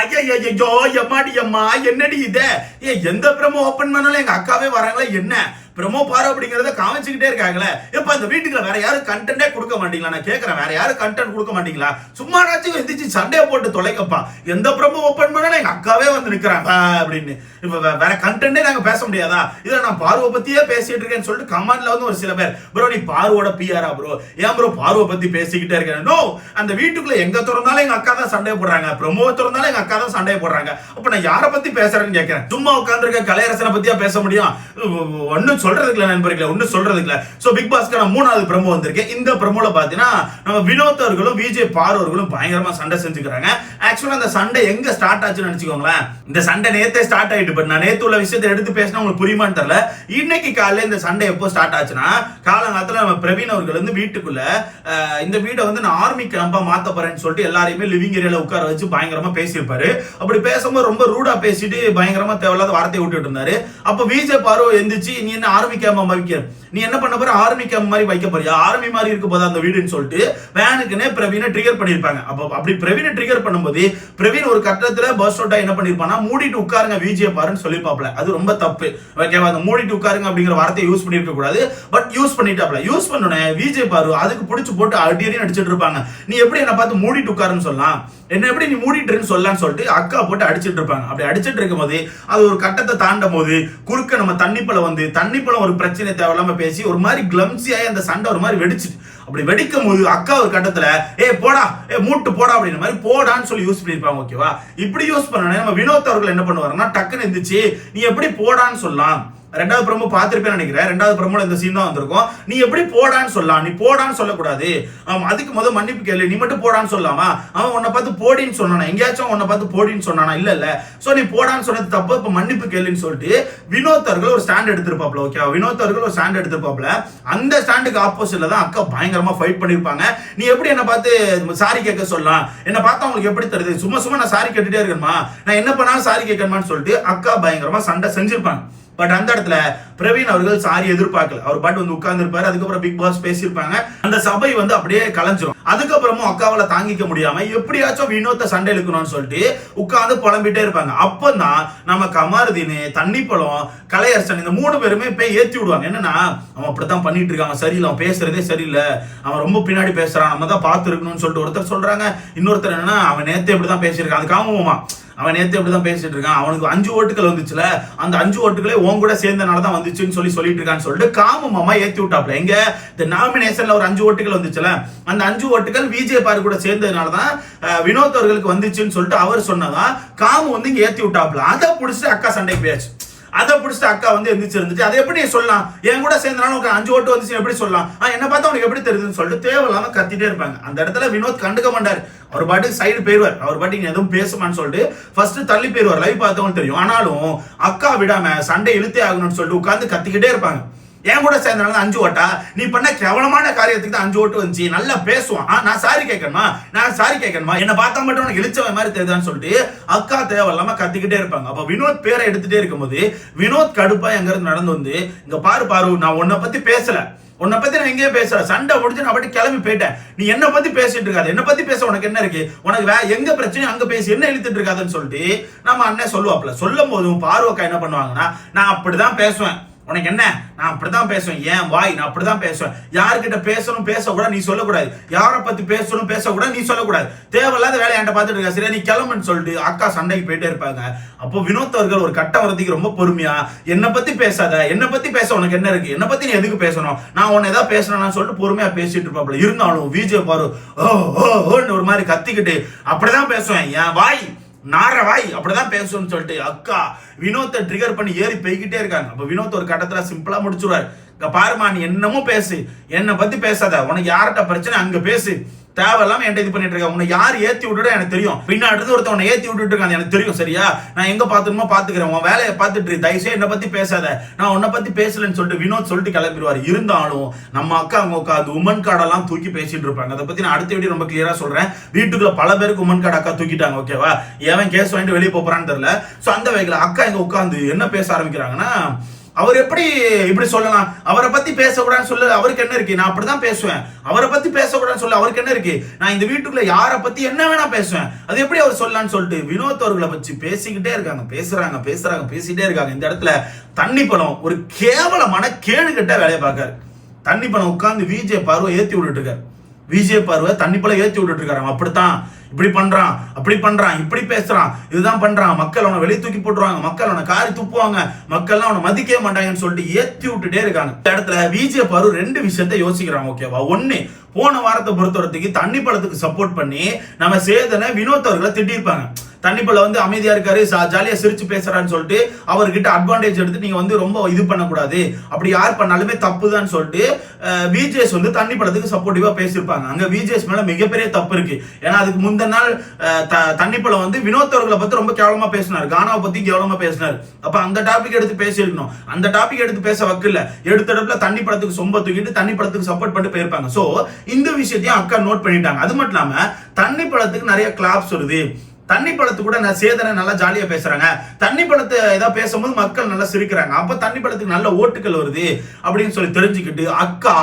ஐயோ எம்மாடி எம்மா என்னடி இது? ஏ எந்த பிரமோ ஓப்பன் பண்ணாலும் எங்க அக்காவே வராங்களே? என்ன? பிரமோ பாரு அப்படிங்கறத காமிச்சுக்கிட்டே இருக்காங்களே. இப்போ அந்த வீட்டுக்குள்ள வேற யாரும் கண்டென்ட்டே கொடுக்க மாட்டீங்களா? நான் கேக்குறேன். வேற யாரும் கண்டென்ட் கொடுக்க மாட்டீங்களா? சும்மா நாச்சும் எந்திரிச்சு சண்டையை போட்டு தொலைக்கப்பா. எந்த பிரமோ ஓப்பன் பண்ணாலும் எங்க அக்காவே வந்து நிற்கிறாங்க அப்படின்னு. இப்போ வேற கண்டென்ட்டே நாங்கள் பேச முடியாதா? இதில் நான் பார்வை பற்றியே பேசிட்டு இருக்கேன்னு சொல்லிட்டு கமெண்ட்ல வந்து ஒரு சில பேர் ப்ரோ நீ பார்வோட பிஆரா ப்ரோ? ஏன் ப்ரோ பார்வை பத்தி பேசிக்கிட்டே இருக்கேன்? நோ அந்த வீட்டுக்குள்ள எங்க திறந்தாலும் எங்க அக்கா தான் சண்டை போடுறாங்க. ப்ரமோ திறந்தாலும் எங்க அக்கா தான் சண்டை போடுறாங்க. அப்ப நான் யாரை பத்தி பேசுறேன்னு கேட்கிறேன் சும்மா உட்காந்துருக்க கலையரசனை பத்தியா பேச முடியும்? ஒன்றும் சொல்றதுக்கு இல்லை நண்பர்களே ஒன்றும் சொல்றதுக்கு இல்ல ஸோ பிக் பாஸ்க்கு நான் மூணாவது ப்ரமோ வந்திருக்கேன் இந்த ப்ரமோல பாத்தீங்கன்னா நம்ம வினோத் அவர்களும் விஜய் பார் பயங்கரமா சண்டை செஞ்சுக்கிறாங்க. ஆக்சுவலா அந்த சண்டை எங்க ஸ்டார்ட் ஆச்சுன்னு நினைச்சுக்கோங்களேன். இந்த சண்டை நேத்தே ஸ்டார்ட் ஆயிட்டு பட் நான் நேத்து உள்ள விஷயத்தை எடுத்து பேசினா உங்களுக்கு புரியுமான்னு தெரியல. இன்னைக்கு காலையில் இந்த சண்டை எப்போ ஸ்டார்ட் ஆச்சுன்னா காலங்காலத்தில் நம்ம பிரவீன் அவர்கள் வந்து வீட்டுக்குள்ள இந்த வீடை வந்து நான் ஆர்மி கேம்பா மாத்த போறேன்னு சொல்லிட்டு எல்லாரையுமே லிவிங் ஏரியாவில் உட்கார வச்சு பயங்கரமா பேசியிருப்பாரு. அப்படி பேசும்போது ரொம்ப ரூடா பேசிட்டு பயங்கரமா தேவையில்லாத வார்த்தையை விட்டுட்டு இருந்தாரு. அப்போ விஜய் பாரு எந்திரிச்சு நீ என்ன ஆர்மி கேம்பா வைக்க நீ என்ன பண்ண போற? ஆர்மி கேம்ப் மாதிரி வைக்க போறியா? ஆர்மி மாதிரி இருக்க போதா அந்த வீடுன்னு சொல்லிட்டு வேனுக்குன்னே பிரவீனை ட்ரிகர் பண்ணியிருப்பாங்க. அப்போ அப்படி பிரவீனை ட்ரிகர் பண்ணும்போது பிரவீன் ஒரு கட்டத்தில் பஸ் ரோட்டா என்ன பண்ணிருப்பானா மூடிட்டு உட்காருங்க விஜய பாருன்னு சொல்லிப்பாப்ல. அது ரொம்ப தப்பு. ஓகேவா அந்த மூடிட்டு உட்காருங்க அப்படிங்கிற வார்த்தையை யூஸ் பண்ணிருக்க கூடாது. பட் யூஸ் பண்ணிட்டாப்ல. யூஸ் பண்ணனே விஜய் பாரு அதுக்கு பிடிச்சி போட்டு அடி அடி நடிச்சிட்டு இருப்பாங்க. நீ எப்படி என்ன பார்த்து மூடிட்டு உட்காருன்னு சொல்லலாம்? என்ன எப்படி நீ மூடிட்டுருன்னு சொல்லலாம்னு சொல்லிட்டு அக்கா போட்டு அடிச்சிட்டு இருப்பாங்க. அப்படி அடிச்சிட்டு இருக்கும் போது அது ஒரு கட்டத்தை தாண்டும் போது குறுக்க நம்ம தண்ணிப்பழம் வந்து தண்ணிப்பழம் ஒரு பிரச்சனை தேவையில்லாம பேசி ஒரு மாதிரி கிளம்ஸியாகி அந்த சண்டை ஒரு மாதிரி வெடிச்சிட்டு. அப்படி வெடிக்கும் போது அக்கா ஒரு கட்டத்துல ஏ போடா ஏ மூட்டு போடா அப்படின்ற மாதிரி போடான்னு சொல்லி யூஸ் பண்ணிருப்பாங்க ஓகேவா இப்படி யூஸ் பண்ணனே நம்ம வினோத் அவர்கள் என்ன பண்ணுவாருன்னா டக்குன்னு இருந்துச்சு நீ எப்படி போடான்னு சொல்லலாம். ரெண்டாவது ப்ரோமோ பார்த்துருப்பேன் நினைக்கிறேன். ரெண்டாவது ப்ரோமோல இந்த சீன் தான் வந்திருக்கும். நீ எப்படி போடான்னு சொல்லலாம் நீ போடான்னு சொல்லக்கூடாது. அவன் அதுக்கு முதல் மன்னிப்பு கேள்வி நீ மட்டும் போடான்னு சொல்லாமா அவன் உன்னை பார்த்து போடின்னு சொன்னானா? எங்கேயாச்சும் உன்னை பார்த்து போடின்னு சொன்னானா? இல்ல இல்ல. சோ நீ போடான்னு சொன்னது தப்பு. இப்ப மன்னிப்பு கேள்வின்னு சொல்லிட்டு வினோத்தர்கள் ஒரு ஸ்டாண்ட் எடுத்திருப்பாப்ல ஓகே வினோத்தர்கள் ஒரு ஸ்டாண்ட் எடுத்திருப்பாப்ல அந்த ஸ்டாண்டுக்கு ஆப்போசிட்ல தான் அக்கா பயங்கரமா ஃபைட் பண்ணிருப்பாங்க. நீ எப்படி என்ன பார்த்து சாரி கேட்க சொல்லலாம்? என்ன பார்த்தா உங்களுக்கு எப்படி தருது சும்மா சும்மா நான் சாரி கேட்டுட்டே இருக்கணுமா நான் என்ன பண்ணாலும் சாரி கேட்கணுமான்னு சொல்லிட்டு அக்கா பயங்கரமா சண்டை செஞ்சிருப்பாங்க. பட் அந்த இடத்துல பிரவீன் அவர்கள் சாரி எதிர்பார்க்கல. அவர் பாட்டு வந்து உட்கார்ந்து இருப்பாரு அதுக்கப்புறம் பிக் பாஸ் பேசியிருப்பாங்க. அந்த சபை வந்து அப்படியே கலைஞ்சிரும். அதுக்கப்புறமும் அக்காவால தாங்கிக்க முடியாம எப்படியாச்சும் வினோத்த சண்டை இழுக்கணும்னு சொல்லிட்டு உட்கார்ந்து புலம்பிட்டே இருப்பாங்க. அப்பதான் நம்ம கமாருதினு தண்ணி பழம் கலையரசன் இந்த மூணு பேருமே போய் ஏத்தி விடுவாங்க. என்னன்னா அவன் அப்படித்தான் பண்ணிட்டு இருக்கான். சரியில்லை. அவன் பேசுறதே சரியில்லை. அவன் ரொம்ப பின்னாடி பேசுறான். நம்ம தான் பார்த்து இருக்கணும்னு சொல்லிட்டு ஒருத்தர் சொல்றாங்க. இன்னொருத்தர் என்னன்னா அவன் நேத்தே இப்படிதான் பேசியிருக்கான். அதுக்காக அவன் அவன் நேத்து இப்படிதான் பேசிட்டு இருக்கான். அவனுக்கு அஞ்சு ஓட்டுகள் வந்துச்சுல அந்த அஞ்சு ஓட்டுகளே உன் கூட சேர்ந்தனால தான் வந்துச்சுன்னு சொல்லி சொல்லிட்டு இருக்கான்னு சொல்லிட்டு காமு மாமா ஏத்தி விட்டாப்ல. எங்க? இந்த நாமினேஷன்ல ஒரு அஞ்சு ஓட்டுகள் வந்துச்சுல. அந்த அஞ்சு ஓட்டுகள் விஜய் பாரு கூட சேர்ந்ததுனால தான் வினோத் அவர்களுக்கு வந்துச்சுன்னு சொல்லிட்டு அவர் சொன்னதான் காமு வந்து இங்க ஏத்தி விட்டாப்ல. அதை பிடிச்சிட்டு அக்கா சண்டைக்கு போயாச்சு. அதை பிடிச்சிட்டு அக்கா வந்து எந்திரிச்சு இருந்துச்சு அதை எப்படி நீ சொல்லலாம்? என் கூட சேர்ந்தனாலும் உனக்கு அஞ்சு ஓட்டு வந்துச்சு எப்படி சொல்லலாம்? ஆ, என்ன பார்த்தா உனக்கு எப்படி தெரியுதுன்னு சொல்லிட்டு தேவையில்லாம கத்திட்டே இருப்பாங்க. அந்த இடத்துல வினோத் கண்டுக்க மாட்டார். அவர் பாட்டுக்கு சைடு போயிடுவார் அவர் பாட்டுக்கு எதுவும் பேசுமான்னு சொல்லிட்டு ஃபர்ஸ்ட் தள்ளி போயிருவார். லைவ் பார்த்தவங்க தெரியும். ஆனாலும் அக்கா விடாம சண்டை இழுத்தே ஆகணும்னு சொல்லிட்டு உட்காந்து கத்திக்கிட்டே இருப்பாங்க. என் கூட சேர்ந்தனால அஞ்சு ஓட்டா? நீ பண்ண கேவலமான காரியத்துக்கு தான் அஞ்சு ஓட்டு வந்துச்சு. நல்லா பேசுவான். நான் சாரி கேட்கணுமா நான் சாரி கேட்கணுமா என்ன பார்த்தா மட்டும் உனக்கு இழிச்சவன் மாதிரி தெரியுதான்னு சொல்லிட்டு அக்கா தேவையில்லாம கத்திக்கிட்டே இருப்பாங்க. அப்ப வினோத் பேரை எடுத்துட்டே இருக்கும்போது வினோத் கடுப்பா எங்க இருந்து நடந்து வந்து இங்க பாரு பாரு நான் உன்னை பத்தி பேசல. உன்னை பத்தி நான் எங்கேயும் பேசல. சண்டை முடிஞ்சு நான் பாட்டு கிளம்பி போயிட்டேன். நீ என்ன பத்தி பேசிட்டு இருக்காது. என்ன பத்தி பேச உனக்கு என்ன இருக்கு? உனக்கு வே எங்க பிரச்சனையும் அங்க பேசி என்ன இழுத்துட்டு இருக்காதுன்னு சொல்லிட்டு நம்ம அண்ணன் சொல்லுவாப்ல சொல்லும் போதும் பார்வக்கா என்ன பண்ணுவாங்கன்னா நான் அப்படிதான் பேசுவேன். உனக்கு என்ன? நான் அப்படிதான் பேசுவேன். ஏன்? வாய் நான் அப்படிதான் பேசுவேன். யார்கிட்ட பேசணும் பேசக்கூடாது நீ சொல்லக்கூடாது. யாரை பத்தி பேசணும் பேசக்கூடாது நீ சொல்லக்கூடாது. தேவையில்லாத வேலை என்கிட்ட பார்த்துட்டு இருக்க. சரியா நீ கிளம்புன்னு சொல்லிட்டு அக்கா சண்டைக்கு போயிட்டே இருப்பாங்க. அப்போ வினோத் அவர்கள் ஒரு கட்டம் வரதுக்கு ரொம்ப பொறுமையா என்னை பத்தி பேசாத. என்னை பத்தி பேச உனக்கு என்ன இருக்கு? என்னை பத்தி நீ எதுக்கு பேசணும்? நான் உன்னை ஏதாவது பேசணும்னு சொல்லிட்டு பொறுமையா பேசிட்டு இருப்பாப்ல இருந்தாலும் விஜய் பாரு ஓ ஓ ஓன்னு ஒரு மாதிரி கத்திக்கிட்டு அப்படிதான் பேசுவேன். என் வாய் நாரவாய் அப்படிதான் பேசணும்னு சொல்லிட்டு அக்கா வினோத்தை ட்ரிகர் பண்ணி ஏறி போய்கிட்டே இருக்காங்க. அப்ப வினோத் ஒரு கட்டத்துல சிம்பிளா முடிச்சுருவாரு. இங்க பாருமா நீ என்னமோ பேசு. என்னை பத்தி பேசாத. உனக்கு யார்கிட்ட பிரச்சனை அங்க பேசு. தேவையில்லாம என்கிட்ட இது பண்ணிட்டு இருக்க. உன்னை யார் ஏத்தி விட்டுட எனக்கு தெரியும். பின்னாடி இருந்து ஒருத்தன் ஏத்தி விட்டுட்டு இருக்கான் எனக்கு தெரியும் சரியா? நான் எங்க பாத்துக்கணுமோ பாத்துக்கிறேன் உன் வேலையை பார்த்துட்டு இரு. தயவுசெய்து என்னை பத்தி பேசாத. நான் உன்னை பத்தி பேசலன்னு சொல்லிட்டு வினோத் சொல்லிட்டு கிளம்பிடுவார். இருந்தாலும் நம்ம அக்கா அவங்க உட்காந்து உமன் கார்டெல்லாம் தூக்கி பேசிட்டு இருப்பாங்க. அதை பத்தி நான் அடுத்த வீடியோ ரொம்ப கிளியரா சொல்றேன். வீட்டுக்குள்ள பல பேருக்கு உமன் கார்டு அக்கா தூக்கிட்டாங்க ஓகேவா ஏன் கேஸ் வாங்கிட்டு வெளியே போறான்னு தெரியல. சோ அந்த வகையில் அக்கா இங்க உட்காந்து என்ன பேச ஆரம்பிக்கிறாங்கன்னா அவர் எப்படி இப்படி சொல்லலாம்? அவரை பத்தி பேசக்கூடாதுன்னு சொல்ல அவருக்கு என்ன இருக்கு? நான் அப்படிதான் பேசுவேன். அவரை பத்தி பேசக்கூடாதுன்னு சொல்லு அவருக்கு என்ன இருக்கு? நான் இந்த வீட்டுக்குள்ள யாரை பத்தி என்ன வேணா பேசுவேன். அது எப்படி அவர் சொல்லலாம்னு சொல்லிட்டு வினோத் அவர்களை வச்சு பேசிக்கிட்டே இருக்காங்க. பேசுறாங்க பேசுறாங்க பேசிட்டே இருக்காங்க. இந்த இடத்துல தண்ணி பணம் ஒரு கேவலமான கேடு கட்ட வேலையை பார்க்காரு. தண்ணி பணம் உட்காந்து விஜே பார்வை ஏத்தி விட்டுட்டு இருக்காரு. விஜய் பார்வை தண்ணி போல விட்டுட்டு இருக்காரு அப்படித்தான். இப்படி பண்றான். அப்படி பண்றான். இப்படி பேசுறான். இதுதான் பண்றான். மக்கள் அவனை வெளியே தூக்கி போட்டுருவாங்க. மக்கள் அவனை காரி துப்புவாங்க. மக்கள்லாம் அவனை மதிக்கவே மாட்டாங்கன்னு சொல்லிட்டு ஏற்றி விட்டுட்டே இருக்காங்க. இந்த இடத்துல விஜய் பாரு ரெண்டு விஷயத்த யோசிக்கிறாங்க ஓகேவா ஒண்ணு போன வாரத்தை பொறுத்தவரத்துக்கு தண்ணி பழத்துக்கு சப்போர்ட் பண்ணி நம்ம சேதனை வினோத் அவர்களை திட்டிருப்பாங்க. தண்ணி வந்து அமைதியா இருக்காரு சா- ஜாலியா சிரிச்சு பேசுறான்னு சொல்லிட்டு அவர்கிட்ட அட்வான்டேஜ் எடுத்து நீங்க வந்து ரொம்ப இது பண்ணக்கூடாது. அப்படி யார் பண்ணாலுமே தப்புதான்னு சொல்லிட்டு விஜேஸ் வந்து தண்ணி பழத்துக்கு சப்போர்ட்டிவா பேசியிருப்பாங்க. அங்க விஜேஸ் மேல மிகப்பெரிய தப்பு இருக்கு. ஏன்னா அதுக்கு முந்தின நாள் த- தண்ணி பழம் வந்து வினோத் அவர்களை பத்தி ரொம்ப கேவலமா பேசினார். கானாவை பத்தி கேவலமா பேசினார். அப்ப அந்த டாபிக் எடுத்து பேசியிருக்கணும். அந்த டாபிக் எடுத்து பேச வக்கில்ல எடுத்த இடத்துல தண்ணி படத்துக்கு சொம்ப தூக்கிட்டு தண்ணி படத்துக்கு சப்போர்ட் பண்ணிட்டு போயிருப்பாங்க. சோ இந்த விஷயத்தையும் அக்கா நோட் பண்ணிட்டாங்க. அது மட்டும் இல்லாம தண்ணி பழத்துக்கு நிறைய கிளாப்ஸ் வருது. தண்ணி பழத்து கூட நான் சேதனை நல்லா ஜாலியா பேசுறாங்க. தண்ணி பழத்தை ஏதாவது பேசும்போது மக்கள் நல்லா சிரிக்கிறாங்க. அப்ப தண்ணி பழத்துக்கு நல்ல ஓட்டுகள் வருது அப்படின்னு சொல்லி தெரிஞ்சுக்கிட்டு அக்கா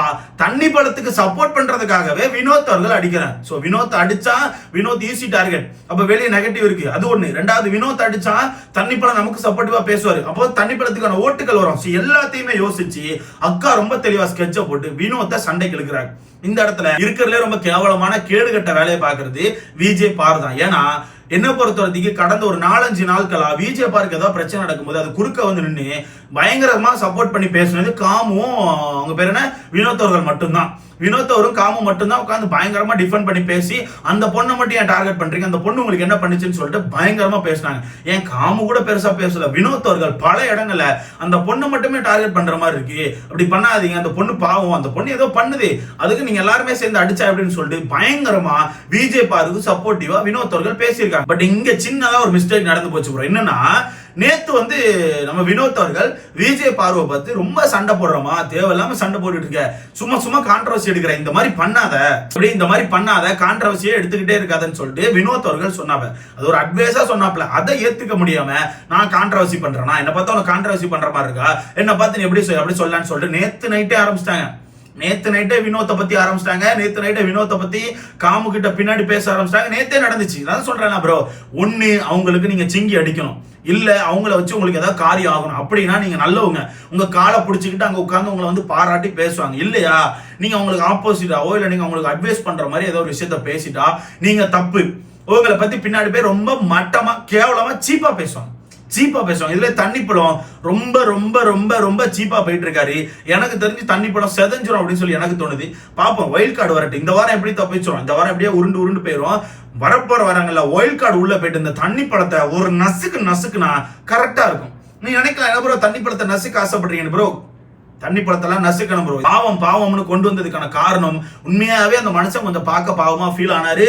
தண்ணி பழத்துக்கு சப்போர்ட் பண்றதுக்காகவே வினோத் அவர்கள் அடிக்கிறாங்க ஸோ வினோத் அடிச்சா வினோத் ஈஸி டார்கெட் அப்ப வெளியே நெகட்டிவ் இருக்கு. அது ஒண்ணு. ரெண்டாவது வினோத் அடிச்சா தண்ணி பழம் நமக்கு சப்போர்ட்டிவா பேசுவாரு. அப்போ தண்ணி பழத்துக்கான ஓட்டுகள் வரும். ஸோ எல்லாத்தையுமே யோசிச்சு அக்கா ரொம்ப தெளிவா ஸ்கெட்சை போட்டு வினோத்தை சண்டைக்கு இழுக்கிறாங்க இந்த இடத்துல இருக்கிறதுல ரொம்ப கேவலமான கேடுகட்ட வேலையை பார்க்கறது விஜய் பார் தான். ஏன்னா என்ன பொறுத்தவரைக்கு கடந்த ஒரு நாலஞ்சு நாட்களா விஜய் பார்க்கு ஏதாவது பிரச்சனை நடக்கும்போது அது குறுக்க வந்து நின்று பயங்கரமா சப்போர்ட் பண்ணி பேசுனது காமும் அவங்க பேர் என்ன? வினோத்தவர்கள் மட்டும்தான். வினோத்தவரும் காமும் மட்டும்தான் உட்காந்து பயங்கரமா டிஃபெண்ட் பண்ணி பேசி அந்த பொண்ணை மட்டும் ஏன் டார்கெட் பண்றீங்க? அந்த பொண்ணு உங்களுக்கு என்ன பண்ணுச்சுன்னு சொல்லிட்டு பயங்கரமா பேசினாங்க. ஏன் காமு கூட பெருசா பேசல. வினோத்தவர்கள் பல இடங்கள்ல அந்த பொண்ணை மட்டுமே டார்கெட் பண்ற மாதிரி இருக்கு. அப்படி பண்ணாதீங்க. அந்த பொண்ணு பாவம். அந்த பொண்ணு ஏதோ பண்ணுது. அதுக்கு நீங்க எல்லாருமே சேர்ந்து அடிச்சா அப்படின்னு சொல்லிட்டு பயங்கரமா விஜய் பாருக்கு சப்போர்ட்டிவா வினோத் அவர்கள் பேசியிருக்காங்க. பட் இங்க சின்னதா ஒரு மிஸ்டேக் நடந்து போச்சு ப்ரோ என்னன்னா நேத்து வந்து நம்ம வினோத் அவர்கள் விஜய் பார்வை பார்த்து ரொம்ப சண்டை போடுறோமா தேவையில்லாம சண்டை போட்டுட்டு இருக்க. சும்மா சும்மா கான்ட்ரவர்சி எடுக்கிற இந்த மாதிரி பண்ணாத. அப்படி இந்த மாதிரி பண்ணாத கான்ட்ரவர்சியே எடுத்துக்கிட்டே இருக்காதுன்னு சொல்லிட்டு வினோத் அவர்கள் சொன்னாங்க. அது ஒரு அட்வைஸா சொன்னாப்ல அதை ஏத்துக்க முடியாம நான் கான்ட்ரவர்சி பண்றேனா? என்ன பார்த்தா உனக்கு கான்ட்ரவர்சி பண்ற மாதிரி இருக்கா? என்ன பார்த்து நீ எப்படி சொல் அப்படி சொல்லலாம்னு சொல்லிட்டு நேத்து நைட்டே ஆரம்பிச்சிட்டாங்க. நேத்து நைட்டே வினோத்தை பத்தி ஆரம்பிச்சிட்டாங்க. நேத்து நைட்டே வினோத்தை பத்தி காமு கிட்ட பின்னாடி பேச ஆரம்பிச்சிட்டாங்க. நேத்தே நடந்துச்சு. நான் சொல்றேன் ப்ரோ ஒன்னு அவங்களுக்கு நீங்க சிங்கி அடிக்கணும். இல்ல அவங்கள வச்சு உங்களுக்கு ஏதாவது காரியம் ஆகணும். அப்படின்னா நீங்க நல்லவங்க. உங்க காலை பிடிச்சிக்கிட்டு அங்க உட்காந்து உங்களை வந்து பாராட்டி பேசுவாங்க. இல்லையா? நீங்க அவங்களுக்கு ஆப்போசிட்டாவோ இல்ல நீங்க அவங்களுக்கு அட்வைஸ் பண்ற மாதிரி ஏதோ ஒரு விஷயத்த பேசிட்டா நீங்க தப்பு. உங்களை பத்தி பின்னாடி போய் ரொம்ப மட்டமா கேவலமா சீப்பா பேசுவாங்க. சீப்பா பேசுவாங்க. இதுல தண்ணி பழம் ரொம்ப ரொம்ப ரொம்ப ரொம்ப சீப்பா போயிட்டு இருக்காரு எனக்கு தெரிஞ்சு தண்ணி பழம் செதஞ்சிரும் அப்படின்னு சொல்லி எனக்கு தோணுது. பாப்போம் ஒயில் கார்டு வரட்டும். இந்த வாரம் எப்படி தப்பிச்சிடும் இந்த வாரம் எப்படியே உருண்டு உருண்டு போயிடும் வரப்போற வராங்கல்ல ஒயில் கார்டு உள்ள போயிட்டு இந்த தண்ணி பழத்தை ஒரு நசுக்கு நசுக்குனா கரெக்டா இருக்கும். நீ நினைக்கலாம் என்ன ப்ரோ தண்ணி பழத்தை நசுக்க ஆசைப்படுறீங்க ப்ரோ தண்ணி பழத்தெல்லாம் நசுக்கணும் ப்ரோ பாவம் பாவம்னு கொண்டு வந்ததுக்கான காரணம் உண்மையாவே அந்த மனுஷன் கொஞ்சம் பார்க்க பாவமா ஃபீல் ஆனாரு.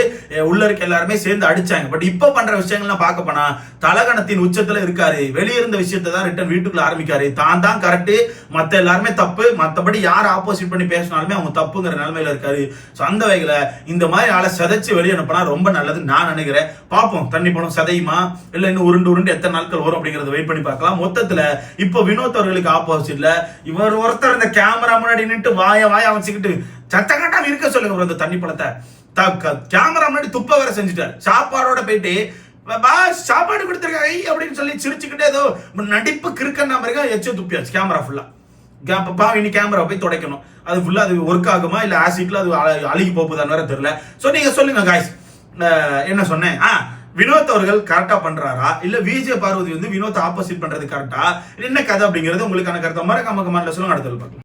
உள்ள இருக்க எல்லாருமே சேர்ந்து அடிச்சாங்க. பட் இப்ப பண்ற விஷயங்கள்லாம் பார்க்க போனா தலகணத்தின் உச்சத்துல இருக்காரு. வெளியிருந்த விஷயத்தை தான் ரிட்டன் வீட்டுக்குள்ள ஆரம்பிக்காரு. தான் தான் கரெக்ட் மத்த எல்லாருமே தப்பு. மத்தபடி யார் ஆப்போசிட் பண்ணி பேசினாலுமே அவங்க தப்புங்கிற நிலைமையில இருக்காரு. ஸோ அந்த வகையில இந்த மாதிரி ஆளை சதைச்சு வெளியே அனுப்பினா ரொம்ப நல்லது நான் நினைக்கிறேன். பார்ப்போம். தண்ணி பணம் சதையுமா? இல்லை இன்னும் உருண்டு உருண்டு எத்தனை நாட்கள் வரும் அப்படிங்கறத வெயிட் பண்ணி பார்க்கலாம். மொத்தத்துல இப்போ வினோத் அவர்களுக்கு ஆப்போசிட்ல இவர் ஒருத்தர் இந்த கேமரா முன்னாடி நின்று வாய வாய அமைச்சுக்கிட்டு சத்தங்கட்டாம இருக்க சொல்லுங்க ப்ரோ இந்த தண்ணி பழத்தை. கேமரா முன்னாடி துப்ப வேற செஞ்சுட்டார். சாப்பாடோட போயிட்டு பாஸ் சாப்பாடு கொடுத்துருக்காங்க ஐ அப்படின்னு சொல்லி சிரிச்சுக்கிட்டே ஏதோ நடிப்பு கிறுக்கன் நம்பருக்கா எச்சோ துப்பியாச்சு கேமரா ஃபுல்லா பா இனி கேமரா போய் துடைக்கணும். அது ஃபுல்லா அது ஒர்க் ஆகுமா இல்ல ஆசிட்ல அது அழுகி போகுதான்னு வேற தெரியல. சோ நீங்க சொல்லுங்க காய்ஸ் என்ன சொன்னேன்? ஆ வினோத் அவர்கள் கரெக்டா பண்றாரா? இல்ல விஜய் பார்வதி வந்து வினோத் ஆப்போசிட் பண்றது கரெக்டா என்ன கதை அப்படிங்கிறது உங்களுக்கான கருத்தை. மறக்காம கமெண்ட்ல சொல்லுங்க. அடுத்த பார்க்கலாம்.